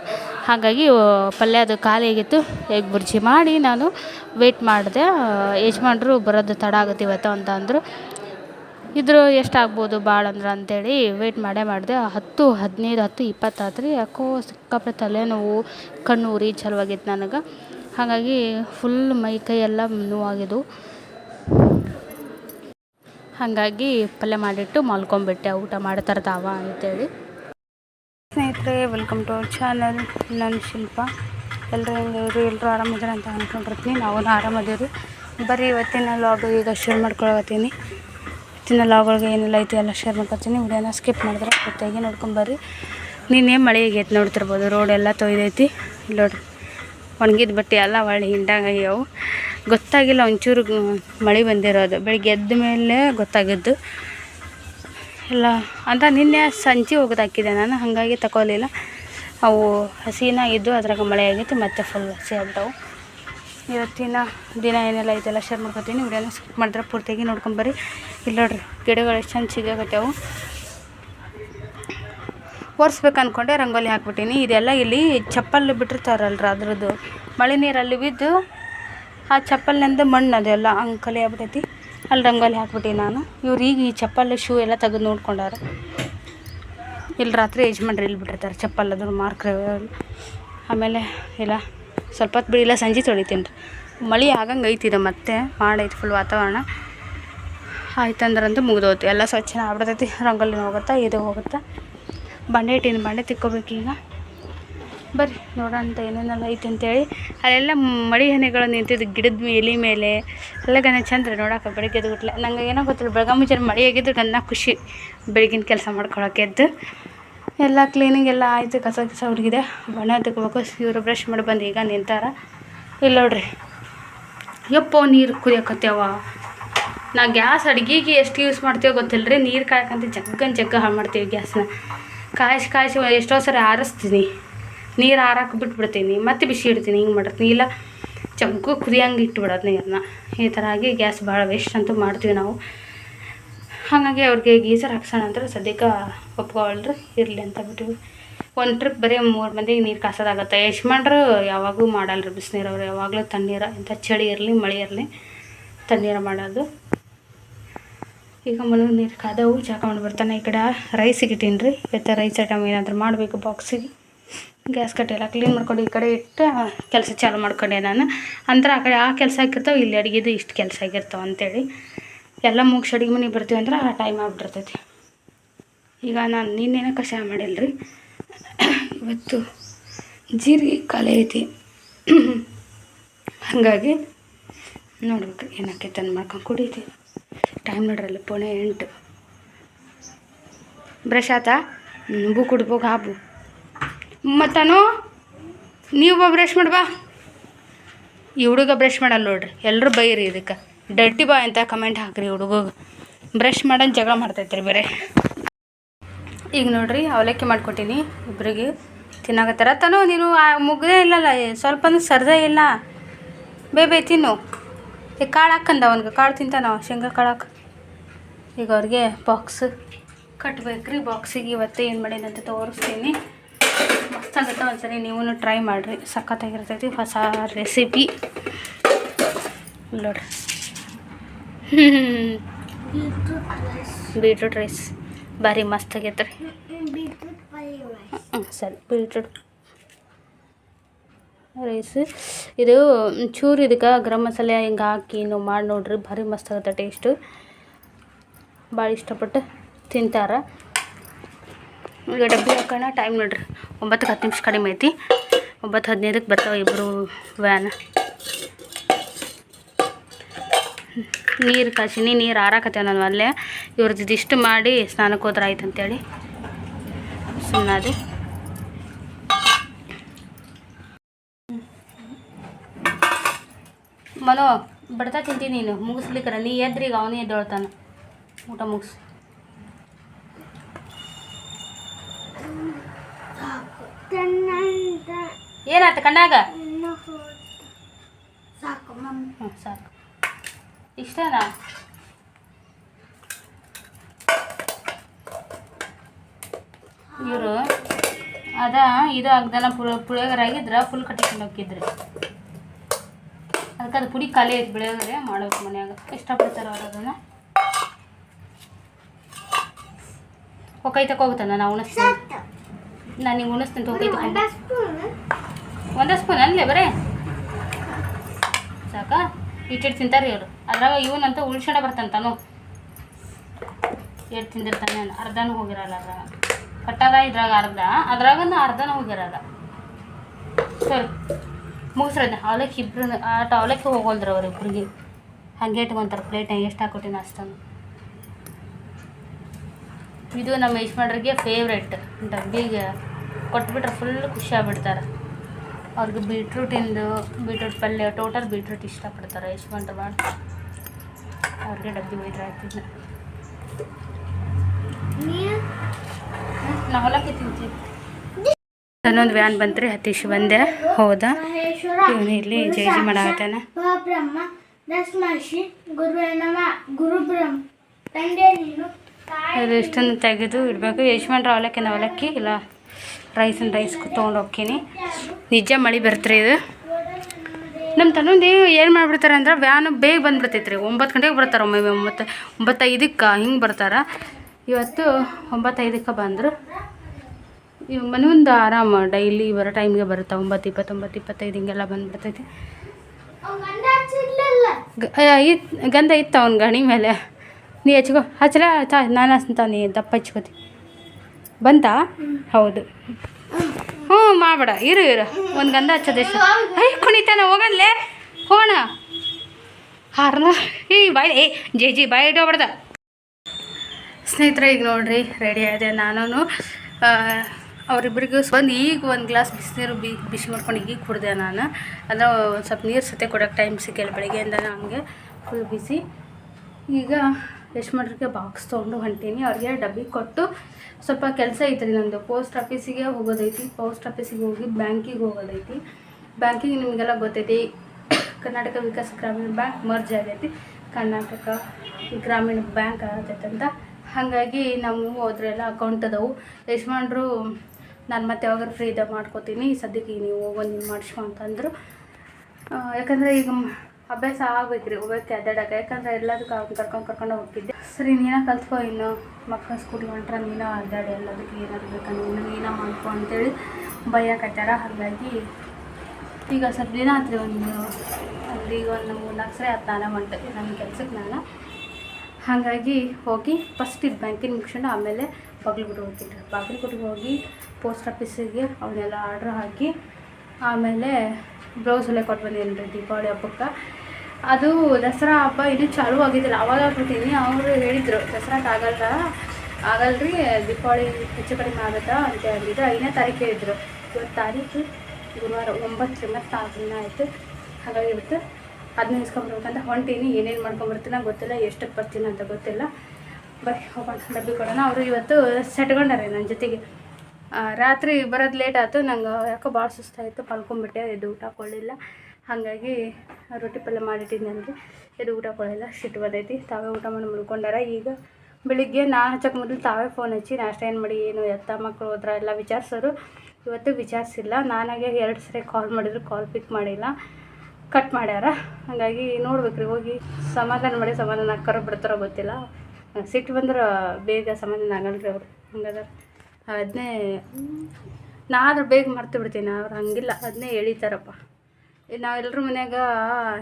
ಹಾಗಾಗಿ ಪಲ್ಯ ಅದು ಖಾಲಿ ಆಗಿತ್ತು, ಎಗ್ ಬುರ್ಜಿ ಮಾಡಿ ನಾನು ವೆಯ್ಟ್ ಮಾಡಿದೆ. ಯಜಮಾನ್ರು ಬರೋದು ತಡ ಆಗುತ್ತೆ ಇವತ್ತು ಅಂತ ಅಂದರು. ಇದ್ರ ಎಷ್ಟಾಗ್ಬೋದು ಭಾಳ ಅಂದ್ರೆ ಅಂತೇಳಿ ವೆಯ್ಟ್ ಮಾಡೇ ಮಾಡಿದೆ. ಹತ್ತು, ಹದಿನೈದು, ಹತ್ತು ಇಪ್ಪತ್ತಾತು ರೀ ಯಾಕೋ ಸಿಕ್ಕಾಪಟ್ಟೆ ತಲೆನೋವು ಕಣ್ಣು ಉರಿ ಚಲವಾಗಿತ್ತು ನನಗೆ. ಹಾಗಾಗಿ ಫುಲ್ ಮೈ ಕೈ ಎಲ್ಲ ನೋವಾಗಿದ್ದವು ಹಾಗಾಗಿ ಪಲ್ಯ ಮಾಡಿಟ್ಟು ಮಲ್ಕೊಂಬಿಟ್ಟೆ. ಊಟ ಮಾಡ್ತಾರೆ ತಾವ ಅಂತೇಳಿ. ಸ್ನೇಹಿತರೆ ವೆಲ್ಕಮ್ ಟು ಅವರ್ ಚಾನಲ್ ನನ್ನ ಶಿಲ್ಪ. ಎಲ್ಲರೂ ಹೆಂಗಿದ್ರು? ಎಲ್ಲರೂ ಆರಾಮಿದ್ದಾರೆ ಅಂತ ಅಂದ್ಕೊಂಡಿರ್ತೀನಿ ನಾವು ಆರಾಮದೀವಿ ಬರೀ ಇವತ್ತಿನ ಲಾಗ್ ಈಗ ಶೇರ್ ಮಾಡ್ಕೊಳತ್ತೀನಿ ಇವತ್ತಿನ ಲಾಗೊಳಗೆ ಏನೆಲ್ಲ, ಐತಿ, ಎಲ್ಲ ಶೇರ್ ಮಾಡ್ಕೊತೀನಿ. ವಿಡಿಯೋನ ಸ್ಕಿಪ್ ಮಾಡಿದ್ರೆ ಗೊತ್ತಾಗಿ ನೋಡ್ಕೊಂಬರ್ರಿ ನಿನ್ನೆ ಮಳೆ ಆಗೈತೆ ನೋಡ್ತಿರ್ಬೋದು ರೋಡ್ ಎಲ್ಲ ತೊಯ್ದೈತಿ. ಇಲ್ಲಿ ಒಣಗಿದ ಬಟ್ಟೆ ಎಲ್ಲ ಒಳ್ಳೆ ಹಿಂಡಾಗ್ಯಾವು ಗೊತ್ತಾಗಿಲ್ಲ ಒಂಚೂರು ಮಳೆ ಬಂದಿರೋದು. ಬೆಳಿಗ್ಗೆ ಎದ್ದ ಮೇಲೆ ಗೊತ್ತಾಗಿದ್ದು. ಎಲ್ಲ ಅಂತ ನಿನ್ನೆ ಸಂಜೆ ಹೋಗೋದಾಕಿದೆ ನಾನು, ಹಾಗಾಗಿ ತಗೊಳ್ಳಿಲ್ಲ ಅವು ಹಸಿನ ಇದ್ದು ಅದ್ರಾಗ ಮಳೆ ಆಗೈತಿ, ಮತ್ತೆ ಫುಲ್ ಹಸಿ ಆಗ್ಬಿಟ್ಟವು. ಇವತ್ತಿನ ದಿನ ಏನೆಲ್ಲ ಇದೆಲ್ಲ ಶೇರ್ ಮಾಡ್ಕೊತೀನಿ. ವಿಡಿಯೋನ ಸ್ಕಿಪ್ ಮಾಡಿದ್ರೆ ಪೂರ್ತಿಯಾಗಿ ನೋಡ್ಕೊಂಬರ್ರಿ ಇಲ್ಲಿ ನೋಡ್ರಿ, ಗಿಡಗಳು ಎಷ್ಟು ಚಂದ ಸಿಗಾಕತ್ತವು. ಒರೆಸ್ಬೇಕು ಅಂದ್ಕೊಂಡೆ ರಂಗೋಲಿ ಹಾಕ್ಬಿಟ್ಟೀನಿ. ಇದೆಲ್ಲ ಇಲ್ಲಿ ಚಪ್ಪಲ್ಲು ಬಿಟ್ಟಿರ್ತಾರಲ್ರ ಅದ್ರದ್ದು. ಮಳೆ ನೀರಲ್ಲಿ ಬಿದ್ದು ಆ ಚಪ್ಪಲ್ನಿಂದ ಮಣ್ಣು ಅದೆಲ್ಲ ಅಂಕಲಿ ಕಲೆ ಆಗ್ಬಿಟ್ಟೈತಿ. ಅಲ್ಲಿ ರಂಗೋಲಿ ಹಾಕ್ಬಿಟ್ಟಿನಿ ನಾನು. ಇವ್ರು ಈಗ ಈ ಚಪ್ಪಲ್ಲು ಶೂ ಎಲ್ಲ ತೆಗೆದು ನೋಡ್ಕೊಂಡಾರ. ಇಲ್ಲಿ ರಾತ್ರಿ ಯಜಮಾನ್ರು ಇಲ್ಲಿ ಬಿಟ್ಟಿರ್ತಾರೆ, ಚಪ್ಪಲ್ ಅದ್ರ ಮಾರ್ಕ್ ಆಮೇಲೆ, ಇಲ್ಲ. ಸ್ವಲ್ಪ ಹೊತ್ತು ಬಿಡಿಲ್ಲ, ಸಂಜೆ ತೊಳಿತೀನಿ ರೀ. ಮಳೆ ಆಗಂಗೆ ಐತಿದ ಮತ್ತೆ ಮಾಡೈತಿ ಫುಲ್ ವಾತಾವರಣ. ಆಯ್ತಂದ್ರಂತೂ ಮುಗ್ದೋಯ್ತು. ಎಲ್ಲ ಸ್ವಚ್ಛನ ಆಗ್ಬಿಡ್ತೈತಿ ರಂಗೋಲಿ ಹೋಗುತ್ತೆ, ಇದು ಹೋಗುತ್ತೆ. ಬಂಡೆ ಇಟ್ಟಿನ ಬಂಡೆ ತಿಕ್ಕೋಬೇಕು ಈಗ. ಬರ್ರಿ ನೋಡೋಂಥ ಏನೇನೆಲ್ಲ ಐತೆ ಅಂತೇಳಿ. ಅಲ್ಲೆಲ್ಲ ಮಡಿ ಹನಿಗಳು ನಿಂತಿದ್ದು, ಗಿಡದ ಎಲೆ ಮೇಲೆ. ಎಲ್ಲ ಗನ ಚಂದ್ರ ನೋಡಕ್ಕೆ ಬೆಳಗ್ಗೆ ಎದ್ದು ನಂಗೆ ಏನೋ ಗೊತ್ತಿಲ್ಲ ಬೆಳಗ್ಗೆ ಮುಂಚೆ ಮಳೆ ಆಗಿದ್ದು ನನ್ನ ಖುಷಿ. ಬೆಳಗಿನ ಕೆಲಸ ಮಾಡ್ಕೊಳಕ್ಕೆ ಎದ್ದು. ಎಲ್ಲ ಕ್ಲೀನಿಂಗ್ ಎಲ್ಲ ಆಯಿತು, ಕಸ ಕಸ ಹುಡುಗಿದೆ ಬಣ್ಣ ತಗೋಬೇಕು ಇವರು ಬ್ರಷ್ ಮಾಡಿ ಬಂದು, ಈಗ ನಿಂತಾರ. ಇಲ್ಲಿ ನೋಡ್ರಿ. ಯಪ್ಪೋ, ನೀರು ಕುದಿಯಕತ್ತೇವ. ನಾ ಗ್ಯಾಸ್ ಅಡುಗೆಗೆ ಎಷ್ಟು ಯೂಸ್ ಮಾಡ್ತೀವೋ ಗೊತ್ತಿಲ್ಲ ನೀರು ಕಾಯಕಂತ ಜಗ್ಗನ್ ಜಗ್ಗ ಹಾಳು ಮಾಡ್ತೀವಿ ಗ್ಯಾಸ್ನ. ಕಾಯಿಸಿ ಕಾಯಿಸಿ ಎಷ್ಟೋ ಸರಿ ಆರಿಸ್ತೀನಿ. ನೀರು ಆರಕ್ಕೆ ಬಿಟ್ಬಿಡ್ತೀನಿ. ಮತ್ತೆ ಬಿಸಿ ಇಡ್ತೀನಿ, ಹಿಂಗೆ ಮಾಡಿರ್ತೀನಿ ಇಲ್ಲ, ಜಗ್ಗು ಕುದಿಯಂಗೆ ಇಟ್ಬಿಡೋದು ನೀರನ್ನ ಈ ಥರ ಆಗಿ ಗ್ಯಾಸ್ ಭಾಳ ವೇಸ್ಟ್ ಅಂತೂ ಮಾಡ್ತೀವಿ ನಾವು. ಹಾಗಾಗಿ ಅವ್ರಿಗೆ ಗೀಸರ್ ಹಾಕ್ಸೋಣ ಅಂದ್ರೆ ಸದ್ಯಕ್ಕೆ ಒಪ್ಕೊಳ್ರಿ, ಇರಲಿ ಅಂತ ಬಿಟ್ಟು ಒಂದು ಟ್ರಿಪ್ ಬರೀ ಮೂರು ಮಂದಿಗೆ ನೀರು ಕಾಸೋದಾಗತ್ತೆ. ಯಜಮಾನ್ರು ಯಾವಾಗೂ ಮಾಡಲ್ರಿ ಬಿಸಿನೀರು ಅವರು, ಯಾವಾಗಲೂ ತಣ್ಣೀರ, ಇಂಥ ಚಳಿ ಇರಲಿ, ಮಳೆ ಇರಲಿ, ತಣ್ಣೀರು ಮಾಡೋದು. ಈಗ ಮನೆಗೆ ನೀರು ಕಾದವು ಚಾಕೊಂಡು ಬರ್ತಾನೆ ಈ ಕಡೆ. ರೈಸ್ ಇಟ್ಟೀನಿ ರೀ, ಇವತ್ತು ರೈಸ್ ಐಟಮ್ ಏನಾದರೂ ಮಾಡಬೇಕು ಬಾಕ್ಸಿಗೆ ಗ್ಯಾಸ್ ಕಟ್ಟೆ ಎಲ್ಲ ಕ್ಲೀನ್ ಮಾಡ್ಕೊಂಡು ಈ ಕಡೆ ಇಟ್ಟು, ಕೆಲಸ ಚಾಲು ಮಾಡ್ಕೊಂಡೆ ನಾನು. ಅಂದ್ರೆ ಆ ಕಡೆ ಆ ಕೆಲಸ ಆಗಿರ್ತಾವೆ ಇಲ್ಲಿ ಅಡುಗೆದು ಇಷ್ಟು ಕೆಲಸ ಆಗಿರ್ತಾವೆ ಅಂತೇಳಿ. ಎಲ್ಲ ಮುಗಿಸಿ ಅಡುಗೆ ಮನೆಗೆ ಬರ್ತೀವಿ ಅಂದ್ರೆ ಆ ಟೈಮ್ ಆಗ್ಬಿಟ್ಟಿರ್ತೈತಿ. ಈಗ ನಾನು ನಿನ್ನೇನ ಕಷಾಯ ಮಾಡಿಲ್ಲ ರೀ ಇವತ್ತು ಜೀರಿಗೆ ಖಾಲಿ ಐತಿ. ಹಾಗಾಗಿ ನೋಡ್ಬೇಕು ಏನಕ್ಕೆ ತಂದು ಮಾಡ್ಕೊಂಡು ಕುಡೀತಿ ಟೈಮ್ ನೋಡ್ರಲ್ಲ ಪೋಣೆ ಎಂಟು. ಬ್ರಷ್ ಆತಾ? ಬೂ ಕುಡ್ಬೋಗ ಹಾಬು ಮತ್ತನು? ನೀವು ಬ್ರಷ್ ಮಾಡ್ಬಾ. ಈ ಹುಡುಗ ಬ್ರಷ್ ಮಾಡಲ್ಲ ನೋಡ್ರಿ. ಎಲ್ಲರೂ ಬೈರಿ ಇದಕ್ಕೆ. ಡರ್ಟಿ ಬಾಯ್ ಅಂತ ಕಮೆಂಟ್ ಹಾಕ್ರಿ ಹುಡುಗಗೆ. ಬ್ರಷ್ ಮಾಡೋಣ ಜಗಳ ಮಾಡ್ತೈತ್ರಿ ಬೇರೆ. ಈಗ ನೋಡ್ರಿ, ಅವಲಕ್ಕಿ ಮಾಡ್ಕೊಟ್ಟೀನಿ. ಇಬ್ಬರಿಗೆ ತಿನ್ನಾಕತ್ತಾರ. ತಾನು ನೀನು ಮುಗ್ದೇ ಇಲ್ಲಲ್ಲ ಸ್ವಲ್ಪ ಸರ್ದೇ ಇಲ್ಲ. ಬೇಬೇ ತಿನ್ನು. ಈಗ ಕಾಳು ಹಾಕಂದ ಅವನಿಗೆ. ಕಾಳು ತಿಂತಾನ ಶೇಂಗಾ ಕಾಳು ಹಾಕ. ಈಗ ಅವ್ರಿಗೆ ಬಾಕ್ಸ್ ಕಟ್ಬೇಕ್ರಿ. ಬಾಕ್ಸಿಗೆ ಇವತ್ತು ಏನು ಮಾಡೀನಂತ ತೋರಿಸ್ತೀನಿ. ಮಸ್ತಾಗುತ್ತೆ ಒಂದ್ಸರಿ ನೀವು ಟ್ರೈ ಮಾಡಿರಿ. ಸಖತ್ತಾಗಿರ್ತೈತಿ, ಹೊಸ ರೆಸಿಪಿ ನೋಡ್ರಿ. ಬೀಟ್ರೂಟ್ ರೈಸ್ ಭಾರಿ ಮಸ್ತ್ ಆಗೈತೆ ರೀ ಹ್ಞೂ ಸರಿ ಬೀಟ್ರೂಟ್ ರೈಸ್ ಇದು ಚೂರು ಇದಕ್ಕೆ ಗರಂ ಮಸಾಲೆ ಹಿಂಗೆ ಹಾಕಿ ನಾವು ಮಾಡಿ ನೋಡ್ರಿ, ಭಾರಿ ಮಸ್ತ್ ಆಗುತ್ತೆ ಟೇಸ್ಟು ಭಾಳ ಇಷ್ಟಪಟ್ಟು ತಿಂತಾರೆ. ಈಗ ಡಬ್ಬಿ ಹಾಕೋಣ ಟೈಮ್ ನೋಡ್ರಿ. ಒಂಬತ್ತಕ್ಕೆ ಹತ್ತು ನಿಮಿಷ ಕಡಿಮೆ ಐತಿ. ಒಂಬತ್ತು ಹದಿನೈದಕ್ಕೆ ಬರ್ತಾವೆ ಇಬ್ಬರು ವ್ಯಾನ್ ನೀರು ಕಾಸಿನಿ ನೀರು ಹಾರಾಕತ್ತೇವೆ ನಾನು ಅಲ್ಲೇ ಇವ್ರದ್ದು ಇದಿಷ್ಟು ಮಾಡಿ ಸ್ನಾನಕ್ಕೆ ಹೋದ್ರೆ ಆಯ್ತು ಅಂತೇಳಿ. ಸುಮ್ಮನೆ ಮನೋ ಬಡ್ತಾ ತಿಂತೀನಿ ನೀನು. ಮುಗಿಸ್ಲಿಕ್ಕರ ನೀ ಎದ್ರಿಗೆ ಅವನೇ ಎದ್ದೇಳ್ತಾನೆ. ಊಟ ಮುಗಿಸ್. ಏನಾಯ್ತು ಕಣ್ಣಾಗ? ಸಾಕು ಸಾಕು. ಇಷ್ಟನಾ ಇವರು ಅದ ಇದು ಆಗ್ದಲ್ಲ ಪುಳ ಪುಳಿಯೋಗರೆ ಆಗಿದ್ರೆ ಫುಲ್ ಕಟ್ಟಿಕೊಂಡು ಹೋಗಿದ್ರಿ. ಅದಕ್ಕೆ ಅದು ಪುಡಿ ಖಾಲಿ ಐತೆ ಪುಳಿಯೋಗರೆ ಮಾಡಬೇಕು ಮನ್ಯಾಗ ಇಷ್ಟಪಡ್ತಾರೆ ಅವ್ರು ಅದನ್ನು. ಹೊಕೈ ತಗೋಗುತ್ತಾನ ನಾನು ಉಣಿಸ್ತೀನಿ. ನಾನು ನಿಂಗೆ ಉಣಿಸ್ತೀನಿ ತಗೊಂಡು ಸ್ಪೂನ್. ಒಂದೇ ಸ್ಪೂನ್ ಅಲ್ಲೇ ಬರೇ. ಸಾಕಾ? ಇಟ್ಟಿಟ್ಟು ತಿಂತಾರೆ ಇವರು ಅದ್ರಾಗ ಇವನಂತ ಉಳ್ಸೊಂಡೆ ಬರ್ತಂತಾನು ತಾನು ಎಷ್ಟು ತಿಂದಿರ್ತಾನೆ. ಅರ್ಧನೂ ಹೋಗಿರಲ್ಲ ಅದ್ರಾಗ. ಕಟ್ಟದ ಇದ್ರಾಗ ಅರ್ಧ, ಅದ್ರಾಗನ ಅರ್ಧನೂ ಹೋಗಿರಲ್ಲ. ಸರಿ ಮುಗಿಸ್ರದ ಅವಲಕ್ಕಿ ಇಬ್ರು ಆಟ ಅವಲಕ್ಕಿ ಹೋಗೋಲ್ದ್ರ ಅವ್ರಿಬ್ರಿಗೆ ಹಂಗೆ ಇಟ್ಕೊಂತಾರೆ ಪ್ಲೇಟ್ ಎಷ್ಟು ಹಾಕೊಟ್ಟಿನ ಅಷ್ಟನ್ನು ಇದು ನಮ್ಮ ಯಜಮಾನ್ರಿಗೆ ಫೇವ್ರೆಟ್ ಡಬ್ಬಿಗೆ ಕೊಟ್ಬಿಟ್ರೆ ಫುಲ್ ಖುಷಿ ಆಗ್ಬಿಡ್ತಾರೆ. ಅವ್ರಿಗೆ ಬೀಟ್ರೂಟಿಂದು ಬೀಟ್ರೂಟ್ ಪಲ್ಯ ಟೋಟಲ್ ಬೀಟ್ರೂಟ್ ಇಷ್ಟಪಡ್ತಾರೆ ಯಜಮಾನ್ರು ಮಾಡಿ ಅವ್ರಿಗೆ ಡಬ್ಬಿ ಹೊಲಕ್ಕೆ ತಿಂತೀವಿ. ನನ್ನೊಂದು ವ್ಯಾನ್ ಬಂತ್ರಿ ಹತೀಶ್ ಬಂದೆ. ಹೋದ? ಇವನು ಇಲ್ಲಿ ಜೈ ಜಿ ಮಾಡಾಕತ್ತಾನ ಬ್ರಹ್ಮ ದಸ್ಮಶಿ ಗುರು ನಮ ಗುರು ಬ್ರಹ್ಮ. ತಂದೆ ನೀನು ತಾಯಿ ಅದು ಇಷ್ಟನ್ನು ತೆಗೆದು ಇಡಬೇಕು. ಯಜಮಾನ್ರು ಅವಲಕ್ಕಿ ಅವಲಕ್ಕಿ ಇಲ್ಲ. ರೈಸ್ ಆ್ಯಂಡ್ ರೈಸ್ ತೊಗೊಂಡು ಹೋಗ್ತೀನಿ. ನಿಜ ಮಳೆ ಬರ್ತ್ರಿ ಇದು. ನಮ್ಮ ತನ್ನೊಂದು ಏನು ಮಾಡಿಬಿಡ್ತಾರೆ ಅಂದ್ರೆ ವ್ಯಾನ್ ಬೇಗ ಬಂದ್ಬಿಡ್ತೈತೆ ರೀ ಒಂಬತ್ತು ಗಂಟೆಗೆ ಬರ್ತಾರೆ ಒಮ್ಮೆ ಒಂಬತ್ತು, ಒಂಬತ್ತೈದಕ್ಕೆ ಹಿಂಗೆ ಬರ್ತಾರೆ. ಇವತ್ತು ಒಂಬತ್ತೈದಕ್ಕೆ ಬಂದರು. ಇವ್ ಮನೆಯೊಂದು ಆರಾಮ ಡೈಲಿ ಬರೋ ಟೈಮ್ಗೆ ಬರುತ್ತೆ? ಒಂಬತ್ತು ಇಪ್ಪತ್ತೊಂಬತ್ತು ಇಪ್ಪತ್ತೈದು ಹಿಂಗೆಲ್ಲ ಬಂದ್ಬಿಡ್ತೈತಿ. ಗಂಧ ಇತ್ತು ಅವ್ನ ಗಣಿ ಮೇಲೆ? ನೀ ಹಚ್ಕೋ ಹಚ್ಚಲ ನಾನು ಹಚ್ತಾನೆ ನೀ ದಪ್ಪ ಹಚ್ಕೋತಿ. ಬಂತಾ? ಹೌದು. ಮಾಡಬೇಡ ಇರು ಇರು. ಒಂದು ಗಂಧ ಹಚ್ಚೋದು ಅಯ್ಯ ಕುಣಿತಾನೆ ಹೋಗನ್ಲೇ ಹೋಗೋಣ. ಹಾರ್ನ? ಈ ಬಾಯ್, ಏ, ಜೆ, ಜಿ, ಬಾಯ್ ಇಟ್ಟೋಗ್ಬಿಡ್ದ ಸ್ನೇಹಿತರೆ, ಈಗ ನೋಡ್ರಿ ರೆಡಿ ಆಗಿದೆ ನಾನು ಅವರಿಬ್ಬರಿಗೂ ಬಂದು ಈಗ ಒಂದು ಗ್ಲಾಸ್ ಬಿಸಿನೀರು ಬಿ, ಬಿಸಿ ಮಾಡ್ಕೊಂಡು ಈಗ ಕುಡಿದೆ ನಾನು. ಅಂದರೆ ಸ್ವಲ್ಪ ನೀರು ಸತೆ ಕೊಡೋಕೆ ಟೈಮ್ ಸಿಕ್ಕಿಲ್ಲ ಬೆಳಗ್ಗೆಯಿಂದ ನನಗೆ ಫುಲ್ ಬಿಸಿ ಈಗ ಯಶ್ಮಡ್ರಿಗೆ ಬಾಕ್ಸ್ ತೊಗೊಂಡು ಹೊಂಟೀನಿ. ಅವ್ರಿಗೆ ಡಬ್ಬಿ ಕೊಟ್ಟು ಸ್ವಲ್ಪ ಕೆಲಸ ಐತ್ರಿ ನಂದು. ಪೋಸ್ಟ್ ಆಫೀಸಿಗೆ ಹೋಗೋದೈತಿ ಪೋಸ್ಟ್ ಆಫೀಸಿಗೆ ಹೋಗಿ ಬ್ಯಾಂಕಿಗೆ ಹೋಗೋದೈತಿ. ಬ್ಯಾಂಕಿಗೆ ನಿಮಗೆಲ್ಲ ಗೊತ್ತೈತಿ, ಕರ್ನಾಟಕ ವಿಕಾಸ ಗ್ರಾಮೀಣ ಬ್ಯಾಂಕ್ ಮರ್ಜ್ ಆಗೈತಿ. ಕರ್ನಾಟಕ ಗ್ರಾಮೀಣ ಬ್ಯಾಂಕ್ ಆಗತ್ತಂತ ಹಾಗಾಗಿ ನಾವು ಹೋದ್ರೆಲ್ಲ ಅಕೌಂಟ್ ಅದಾವು. ಯಜಮಾನ್ರು, ನಾನು ಮತ್ತೆ ಯಾವಾಗ ಫ್ರೀ ಇದ್ದಾಗ ಮಾಡ್ಕೋತೀನಿ. ಸದ್ಯಕ್ಕೆ ನೀವು ಹೋಗೋ ನೀವು ಮಾಡಿಸ್ಕೊ ಅಂತಂದರು ಯಾಕಂದರೆ ಈಗ ಅಭ್ಯಾಸ ಆಗ್ಬೇಕ್ರಿ ಹೋಗಕ್ಕೆ ಅದಾಡಕ್ಕೆ ಯಾಕಂದ್ರೆ ಎಲ್ಲದಕ್ಕೂ ಕರ್ಕೊಂಡು ಕರ್ಕೊಂಡು ಹೋಗ್ತಿದ್ದೆ. ಸರಿ, ನೀನ ಕಲ್ತ್ಕೊ ಇನ್ನು. ಮಕ್ಕಳ ಸ್ಕೂಲಿಗೆ ಹೊಂಟ್ರೆ ನೀನು ಅಡ್ಡಾಡಿ ಎಲ್ಲದಕ್ಕೆ ಏನಾದ್ರು ಬೇಕಂದ್ರೆ ನೀನು ನೀನ ಮಾಡ್ಕೊ ಅಂತೇಳಿ ಬೈಯಕತ್ತಾರ ಹಾಗಾಗಿ ಈಗ ಸ್ವಲ್ಪ ದಿನ ಆತ್ರಿ ಒಂದು ಒಂದು ಈಗ ಒಂದು ಮೂರು ನಾಲ್ಕು ಸರಿ ಅದು ನಾನು ಹೊಂಟೆ ನನ್ನ ಕೆಲ್ಸಕ್ಕೆ ನಾನು. ಹಾಗಾಗಿ ಹೋಗಿ ಫಸ್ಟ್ ಇದು ಬ್ಯಾಂಕಿನ ಮುಗಿಸ್ಕೊಂಡು ಆಮೇಲೆ ಬಾಗಲಕೋಟೆ ಹೋಗ್ತಿದ್ರು ಬಾಗಲಕೋಟೆಗೆ ಹೋಗಿ ಪೋಸ್ಟ್ ಆಫೀಸಿಗೆ ಅವನ್ನೆಲ್ಲ ಆರ್ಡ್ರ್ ಹಾಕಿ ಆಮೇಲೆ ಬ್ಲೌಸ್ ಹೊಲೆ ಕೊಟ್ಟು ಬಂದೇನು ರೀ ದೀಪಾವಳಿ ಹಬ್ಬಕ್ಕೆ. ಅದು ದಸರಾ ಹಬ್ಬ ಇದು ಚಾಲೂ ಆಗಿದ್ದಿಲ್ಲ. ಅವಾಗ ಕೊಟ್ಟಿನಿ ಅವರು ಹೇಳಿದರು ದಸರಾಕ್ಕೆ ಆಗಲ್ಲ ಆಗಲ್ರಿ, ದೀಪಾವಳಿ ಹೆಚ್ಚು ಕಡಿಮೆ ಆಗುತ್ತಾ? ಅಂತ ಹೇಳಿದ್ರು. ಐದನೇ ತಾರೀಕು ಹೇಳಿದ್ರು. ಇವತ್ತು ತಾರೀಕು ಗುರುವಾರ ಒಂಬತ್ತು ಮತ್ತು ನಾಲ್ಕು ದಿನ ಆಯಿತು. ಹಾಗಾಗಿ ಇವತ್ತು ಅದನ್ನ ಇಸ್ಕೊಂಬರ್ಬೇಕಂತ ಹೊಂಟೀನಿ. ಏನೇನು ಮಾಡ್ಕೊಂಬರ್ತೀನ ಗೊತ್ತಿಲ್ಲ. ಎಷ್ಟಕ್ಕೆ ಬರ್ತೀನಿ ಅಂತ ಗೊತ್ತಿಲ್ಲ. ಬರ್ರಿ ಹೋಗೋಣ, ಡಬ್ಬಿ ಕೊಡೋಣ. ಅವರು ಇವತ್ತು ಸೆಟ್ಕೊಂಡಾರೆ ನನ್ನ ಜೊತೆಗೆ. ರಾತ್ರಿ ಬರೋದು ಲೇಟ್ ಆಯಿತು. ನಂಗೆ ಯಾಕೋ ಭಾಳ ಸುಸ್ತಾಯಿತು. ಮಲ್ಕೊಂಬಿಟ್ಟೆ ಇದು ಊಟ ಕೊಳ್ಳಿಲ್ಲ ಹಾಗಾಗಿ ರೊಟ್ಟಿ ಪಲ್ಯ ಮಾಡಿಟ್ಟಿದ್ನಲ್ರಿ ಇದು ಊಟ ಕೊಡೋಲ್ಲ ಸಿಟ್ಟು ಬಂದೈತಿ ತಾವೇ ಊಟ ಮಾಡಿ ಮುಳ್ಕೊಂಡಾರ ಈಗ ಬೆಳಿಗ್ಗೆ ನಾ ಹಚ್ಚಕ್ಕೆ ಮೊದಲು ತಾವೇ ಫೋನ್ ಹಚ್ಚಿ, ನಾಷ್ಟ ಏನು ಮಾಡಿ? ಏನು ಎತ್ತ ಮಕ್ಕಳು ಹೋದ್ರ ಎಲ್ಲ ವಿಚಾರಿಸೋರು? ಇವತ್ತು ವಿಚಾರಿಸಿಲ್ಲ. ನಾನಾಗೆ ಎರಡು ಸರಿ ಕಾಲ್ ಮಾಡಿದ್ರು ಕಾಲ್ ಪಿಕ್ ಮಾಡಿಲ್ಲ. ಕಟ್ ಮಾಡ್ಯಾರ. ಹಾಗಾಗಿ ನೋಡ್ಬೇಕ್ರಿ, ಹೋಗಿ ಸಮಾಧಾನ ಮಾಡಿ, ಸಮಾಧಾನ ಹಾಕ್ತಾರೋ ಬಿಡ್ತಾರೋ ಗೊತ್ತಿಲ್ಲ. ಸಿಟ್ಟು ಬಂದ್ರೆ ಬೇಗ ಸಮಾಧಾನ ಆಗಲ್ರಿ ಅವರು. ಹಂಗಾದ್ರೆ ಅದನ್ನೇ ನಾ ಬೇಗ ಮರ್ತು ಬಿಡ್ತೀನಿ, ಅವ್ರು ಹಂಗಿಲ್ಲ. ಅದನ್ನೇ ಎಳಿತಾರಪ್ಪ. ನಾವೆಲ್ಲರ ಮನ್ಯಾಗ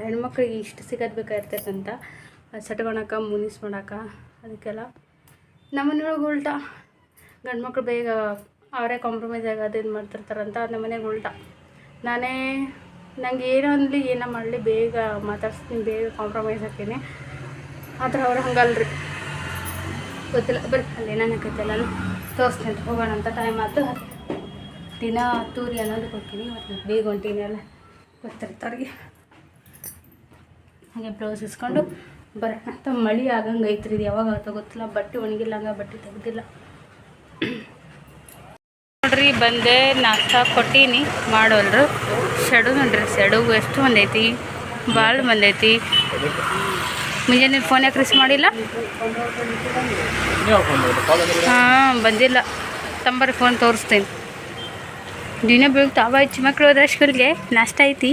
ಹೆಣ್ಮಕ್ಳಿಗೆ ಇಷ್ಟು ಸಿಗೋದು ಬೇಕಾಗಿರ್ತೈತಂತ. ಸಟ್ಕೊಳಕ ಮುನಿಸ್ ಮಾಡಾಕ, ಅದಕ್ಕೆಲ್ಲ. ನಮ್ಮ ಮನೆಯೊಳಗೆ ಉಲ್ಟಾ. ಗಂಡು ಮಕ್ಳು ಬೇಗ ಅವರೇ ಕಾಂಪ್ರಮೈಸ್ ಆಗೋದು ಇದು ಮಾಡ್ತಿರ್ತಾರಂತ ನಮ್ಮ ಮನೆಗೆ ಉಲ್ಟಾ. ನಾನೇ ನಂಗೆ ಏನೋ ಅನ್ಲಿ, ಏನೋ ಮಾಡಲಿ, ಬೇಗ ಮಾತಾಡ್ಸ್ತೀನಿ, ಬೇಗ ಕಾಂಪ್ರಮೈಸ್ ಹಾಕ್ತೀನಿ ಆದ್ರೆ ಅವ್ರು ಹಂಗಲ್ರಿ. ಗೊತ್ತಿಲ್ಲ ಬರ್ರಿ ಅಲ್ಲಿ ಏನೇನಕೈತೆ ನಾನು ತೋರಿಸ್ತೀನಿ ಹೋಗೋಣ ಅಂತ ಟೈಮ್ ಆಯ್ತು ದಿನ ಹತ್ತೂರಿ ಅನ್ನೋದು ಕೊಡ್ತೀನಿ ಮತ್ತು ಬೇಗ ಹೊಂಟೀನಿ ಎಲ್ಲ ಗೊತ್ತಿರ್ತಾರಿಗೆ. ಹಾಗೆ ಬ್ಲೌಸ್ ಇಸ್ಕೊಂಡು ಬರೋಣ. ಅಂತ ಮಳೆ ಆಗಂಗೆ ಐತ್ರಿ ಇದು ಯಾವಾಗ ಆಗುತ್ತೋ ಗೊತ್ತಿಲ್ಲ. ಬಟ್ಟೆ ಒಣಗಿಲ್ಲ ಹಂಗೆ ಬಟ್ಟೆ ತೆಗ್ದಿಲ್ಲ. ನೋಡ್ರಿ ಬಂದೆ ನಾಷ್ಟ ಕೊಟ್ಟೀನಿ ಮಾಡೋಲ್ರು. ಸೆಡು ನೋಡ್ರಿ ಸೆಡು ಎಷ್ಟು ಬಂದೈತಿ ಭಾಳ ಬಂದೈತಿ ಮುಂಜಾನೆ ಫೋನ್ ಯಾಕೆ ರಿಸ್ ಮಾಡಿಲ್ಲ? ಹಾಂ ಬಂದಿಲ್ಲ. ತಂಬರಿ ಫೋನ್ ತೋರಿಸ್ತೀನಿ. ದಿನ ಬೆಳಗ್ಗೆ ತಾವ ಹೆಚ್ಚು ಮಕ್ಕಳು ಹೋದ್ರೆ ಸ್ಕೂಲ್ಗೆ ನಾಷ್ಟ ಐತಿ.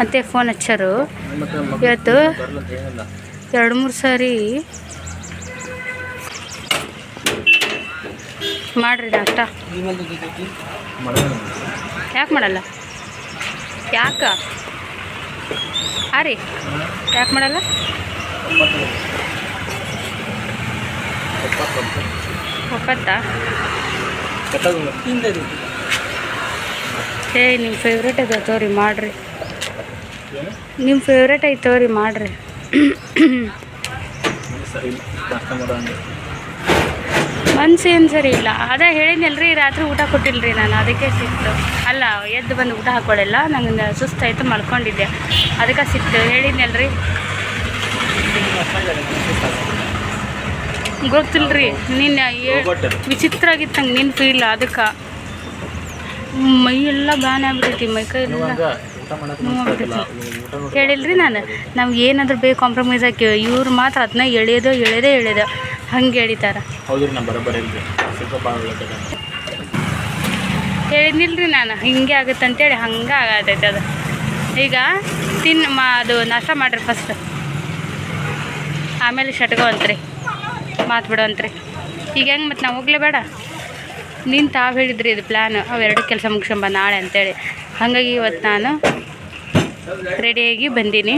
ಮತ್ತೆ ಫೋನ್ ಹಚ್ಚಾರು. ಇವತ್ತು ಎರಡು ಮೂರು ಸಾರಿ ಮಾಡ್ರಿ ನಾಷ್ಟ. ಯಾಕೆ ಮಾಡಲ್ಲ? ಯಾಕ? ರೀ ಯಾಕೆ ಮಾಡಲ್ಲ? ಒಪ್ಪತ್ತಾ? ಏ ನಿಮ್ಮ ಫೇವ್ರೇಟ್ ಐತೆ ತೋರಿ, ಮಾಡಿರಿ. ನಿಮ್ಮ ಫೇವ್ರೇಟ್ ಐತೆ ತೋರಿ, ಮಾಡಿರಿ. ಏನು ಸರಿ ಇಲ್ಲ. ಅದೇ ಹೇಳಿದ್ನಲ್ರಿ, ರಾತ್ರಿ ಊಟ ಕೊಟ್ಟಿಲ್ರಿ ನಾನು, ಅದಕ್ಕೆ ಸಿಕ್ತು. ಅಲ್ಲ, ಎದ್ದು ಬಂದು ಊಟ ಹಾಕೊಳ್ಳಿಲ್ಲ ನನಗೆ ಸುಸ್ತಾಯಿತು, ಮಲ್ಕೊಂಡಿದ್ದೆ. ಅದಕ್ಕೆ ಸಿಕ್ತು, ಹೇಳಿದ್ನಲ್ರಿ. ಗೊತ್ತಿಲ್ಲರಿ ನಿನ್ನ. ವಿಚಿತ್ರ ಆಗಿತ್ತು ನಂಗೆ ನಿನ್ನ ಫೀಲ್ ಅದಕ್ಕೆ. ಮೈ ಎಲ್ಲ ಬ್ಯಾನ್ ಆಗ್ಬಿಟ್ಟೈತಿ ಮೈ ಕೈ ಎಲ್ಲ ಹೇಳಿಲ್ರಿ ನಾನು? ನಮ್ಗೆ ಏನಾದ್ರೂ ಬೇಕು ಕಾಂಪ್ರಮೈಸ್ ಹಾಕಿ ಇವ್ರು ಮಾತ್ರ ಅದನ್ನ ಎಳೆಯೋದು ಎಳೆದೇ ಎಳೆದ ಹಂಗೆ ಎಳಿತಾರ. ಹೇಳಿದ್ನಿಲ್ರಿ ನಾನು ಹಿಂಗೆ ಆಗುತ್ತೆ ಅಂತೇಳಿ ಹಂಗೆ ಆಗತೈತೆ ಅದು. ಈಗ ತಿನ್ ಮಾ ಅದು ನಾಷ್ಟ ಮಾಡಿರಿ ಫಸ್ಟ್ ಆಮೇಲೆ ಶಟ್ಗೋ ಅಂತ್ರಿ ಮಾತು ಬಿಡೋ ಅಂತ್ರಿ ಈಗ ಹೆಂಗೆ ಮತ್ತು ನಾವು ಹೋಗ್ಲೇ ಬೇಡ? ನೀನು ತಾವು ಹೇಳಿದ್ರಿ ಇದು ಪ್ಲ್ಯಾನ್ ಅವೆರಡು ಕೆಲಸ ಮುಗಿಸ್ಕೊಂಬ ನಾಳೆ ಅಂತೇಳಿ. ಹಾಗಾಗಿ ಇವತ್ತು ನಾನು ರೆಡಿಯಾಗಿ ಬಂದೀನಿ.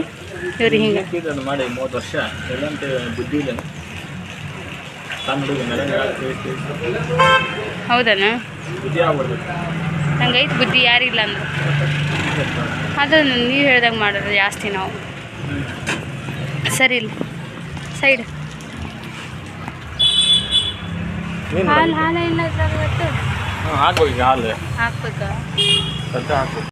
ಇವ್ರು ಹಿಂಗೆ. ಹೌದಾನು ಮಾಡಿ ಮೂವತ್ತು ವರ್ಷ. ಹೌದನ? ಬುದ್ಧಿ ಯಾರಿಲ್ಲ ಅಂದ್ರೆ. ಅದು ನೀವು ಹೇಳ್ದಂಗೆ ಮಾಡೋದು ಜಾಸ್ತಿ ನಾವು. ಸರಿ ಇಲ್ಲ ಸೈಡ್ ಏನು ಹಾಲು ಹಾಲು ಇಲ್ಲ ಸರ್ ಇವತ್ತು. ಹಾಕ್ಬೇಕು ಈಗ ಹಾಲು. ಹಾಕ್ಬೇಕಾ? ಸದ್ಯ ಹಾಕ್ಬೇಕು.